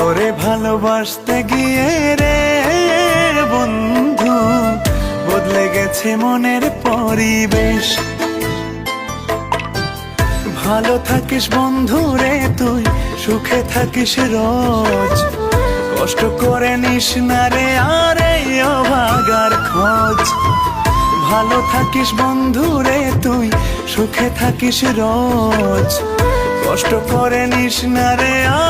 তোরে ভালোবাসতে গিয়ে রে বন্ধু, বদলে গেছে মনের পরিবেশ। ভালো থাকিস বন্ধু রে তুই, সুখে থাকিস রোজ। কষ্ট করে নিস না রে আরে অভাগার খোঁজ। ভালো থাকিস বন্ধু রে তুই, সুখে থাকিস রোজ। কষ্ট করে নিস না রে আরে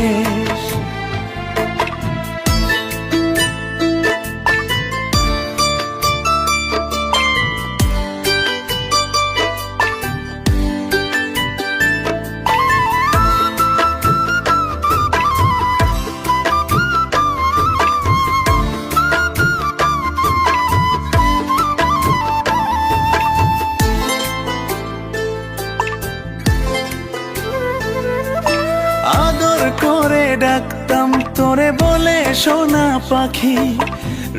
ডাকতাম, তোরে বলে সোনা পাখি।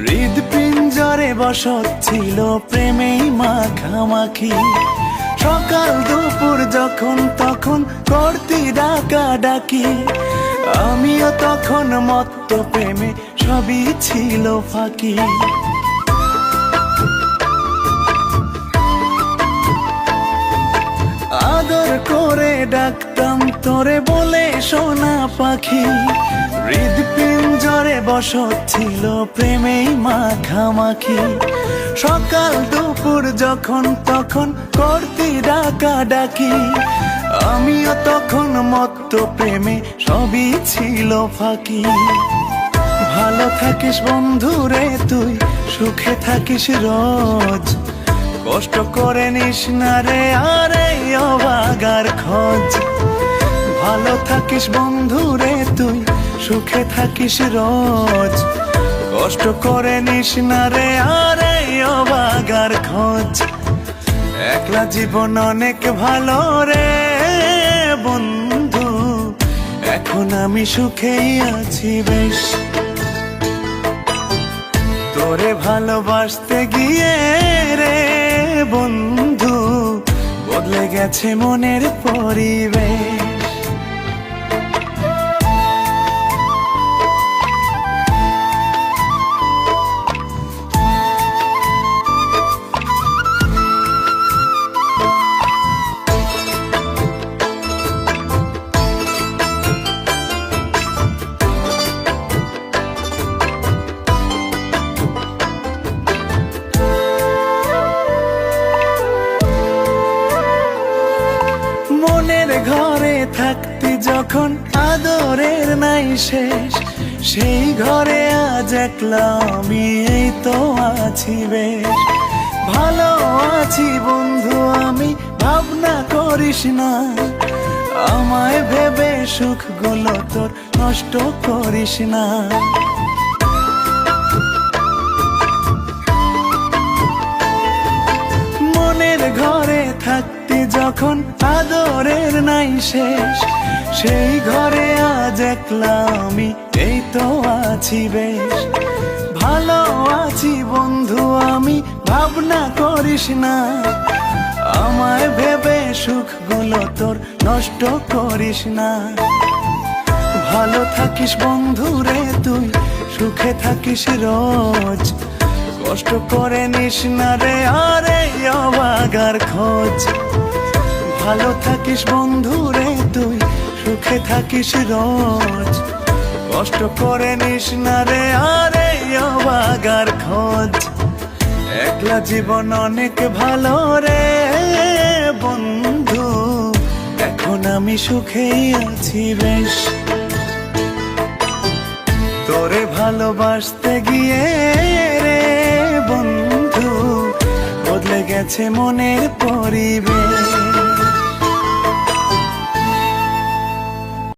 হৃদ পিঞ্জরে বসত ছিল প্রেমেই মাখামাখি সকাল দুপুর যখন তখন করতি ডাকা ডাকি। আমিও তখন মত্ত প্রেমে সবই ছিল ফাঁকি। আদর করে তোরে বলে সোনা পাখি। হৃদ পিঞ্জরে ছিল প্রেমেই মাখামাখি। সকাল দুপুর যখন তখন করতি ডাকা ডাকি আমিও তখন মত্ত প্রেমে সবই ছিল ফাঁকি। ভালো থাকিস বন্ধু রে তুই, সুখে থাকিস রোজ। কষ্ট করে নিস না রে, আরে অবাগার খোঁজ। ভালো থাকিস বন্ধু রে তুই, সুখে থাকিস রোজ। কষ্ট করে নিস না রে, আরে অবাগার খোঁজ। একলা জীবন অনেক ভালো রে বন্ধু। এখন আমি সুখেই আছি বেশ। তোরে ভালোবাসতে গিয়ে রে বন্ধু বদলে গেছে মনের পরিবেশ। থাকতি যখন আদরের নাই শেষ, সেই ঘরে আজ একলা আমি এই তো আছি বেশ। ভালো আছি বন্ধু আমি, ভাবনা করিস না। আমায় ভেবে সুখগুলো তোর নষ্ট করিস না। মনের ঘরে থাকতে যখন আদরের নাই শেষ, সেই ঘরে আজ একলা আমি, এই তো আছি বেশ। ভালো আছি বন্ধু আমি, ভাবনা করিস না। আমায় ভেবে সুখগুলো তোর নষ্ট করিস না। ভালো থাকিস বন্ধু রে তুই, সুখে থাকিস রোজ। কষ্ট করে নিস না রে, আরে অবাগার খোঁজ। ভালো থাকিস বন্ধু রে তুই, সুখে থাকিস রোজ। কষ্ট করে নিস না রে, আরে অবাগার খোঁজ। একলা জীবন অনেক ভালো রে বন্ধু, এখন আমি সুখেই আছি বেশ। তোরে ভালোবাসতে গিয়ে রে বন্ধু গেছে মনের পরিবেশ।